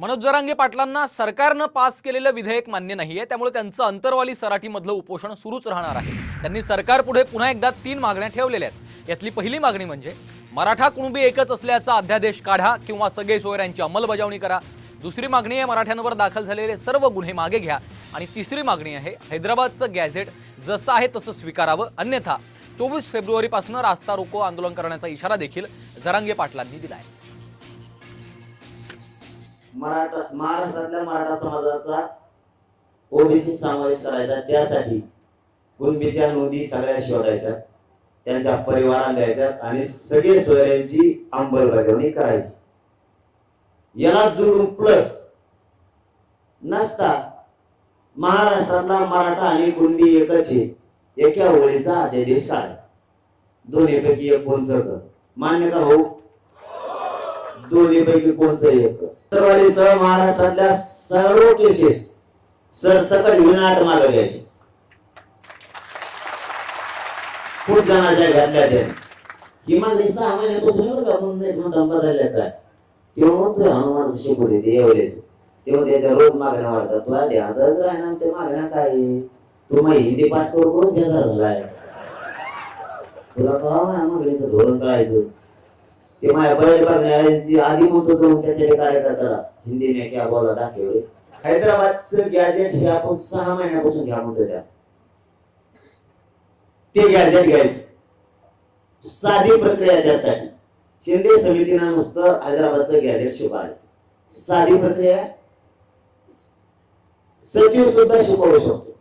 मनोज जरांगे पाटलांना सरकारनं पास केलेलं विधेयक मान्य नाहीये. त्यामुळे त्यांचं अंतरवाली सराठीमधलं उपोषण सुरूच राहणार आहे. त्यांनी सरकारपुढे पुन्हा एकदा तीन मागण्या ठेवलेल्या आहेत. यातली पहिली मागणी म्हणजे मराठा कुणबी एकच असल्याचा अध्यादेश काढा किंवा सगळे सोयऱ्यांची अंमलबजावणी करा. दुसरी मागणी आहे मराठ्यांवर दाखल झालेले सर्व गुन्हे मागे घ्या. आणि तिसरी मागणी आहे हैदराबादचं गॅझेट जसं आहे तसं स्वीकारावं. अन्यथा चोवीस फेब्रुवारीपासून रास्ता रोको आंदोलन करण्याचा इशारा देखील जरांगे पाटलांनी दिला आहे मराठा महाराष्ट्रातल्या मराठा समाजाचा ओबीसी समावेश करायचा त्यासाठी कुणबीच्या नोंदी सगळ्या शोधायच्या त्यांच्या परिवाराला द्यायच्या आणि सगळे सोयऱ्यांची अंमलबजावणी करायची. याला जुळून प्लस नसता महाराष्ट्रातला मराठा आणि कुणबी एकच एका ओळीचा अध्यादेश काढायचा. दोन्हीपैकी एक कोणचं मान्यता होऊ का भाऊ दोन्हीपैकी कोणचं एक? तरवाडी सह महाराष्ट्रातल्या सर्व केसेस सरसकट विनाट मागे घ्यायचे. खूप जणांच्या घातल्या त्याने. किमान मागणी सहा महिन्यापासून बरं का बंद आहे म्हणून बदलल्या काय? तेव्हा म्हणतोय हनुमान शिकवले ते एवढेच. तेव्हा त्याच्या रोज मागण्या वाढतात तुला ध्यानच राहील आमच्या मागण्या काय आहे? हिंदी पाठ करू करून बेजार झालाय. तुला कळा मागणीचं धोरण कळायचं ते माझ्या बैल बघण्याची आधी म्हणतो जाऊन त्याच्या कार्यकर्त्याला हिंदी ने क्या बोला दाखवले. हैदराबादचं गॅजेट हे आपण सहा महिन्यापासून घ्या म्हणतो त्या. ते गॅजेट घ्यायचं. साधी प्रक्रिया त्यासाठी. शिंदे समितीनं नुसतं हैदराबादचं गॅजेट शिकवायचं. साधी प्रक्रिया सचिव सुद्धा शिकवू शकतो.